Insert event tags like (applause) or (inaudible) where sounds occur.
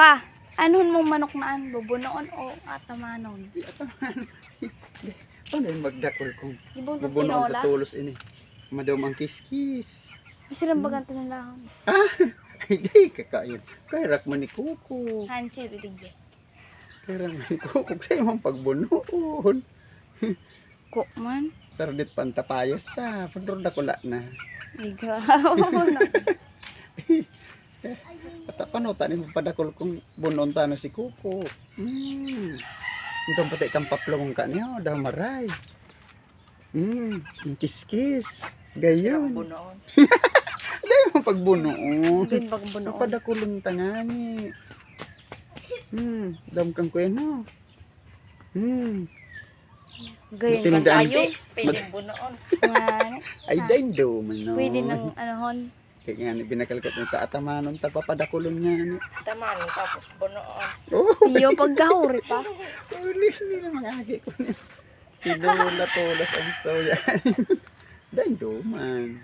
Pa, anuhon mong manok naan? Bubunoon o atamanon? Di ato. (laughs) Paano yung magdakol kung Ibong to bubuno ang tinola. katulos ini? Madam ang kiskis. Masirang baganto ng lahon. (laughs) Ay, di kakain. Kaya rak man ni Kuko. Hansi, ridigde. Kaya rak man ni Kuko. Kaya mong pagbunoon. (laughs) Ko man. Sardit pantapayas ta. Pagdurod ako la na. Ikaw. At paano tanin mo padakol kung bunon ta na si Kuko. Hmm. Ito pati kang paplong ka niya. Daw maray. Hmm. Ang kiskis. Gayon. Bunoon. (laughs) Ang pagbunoon. Din bang bunoon? Napadakulong tangani. Hmm. Dam kang kweno. Hmm. Gayon bang Matindaan. ayo? Pwedeng bunoon. (laughs) Ay, dain do man no. pwede ng anahon. Kaya nga ni binakalkot ng kaatamanon ta papadakulong niya ni. Taman, tapos bunoon. Oh, Iyo pagkahuri pa. (laughs) uli ni na mga agi ko ni. Tinula tulas ang to yan. (laughs) Dain do man.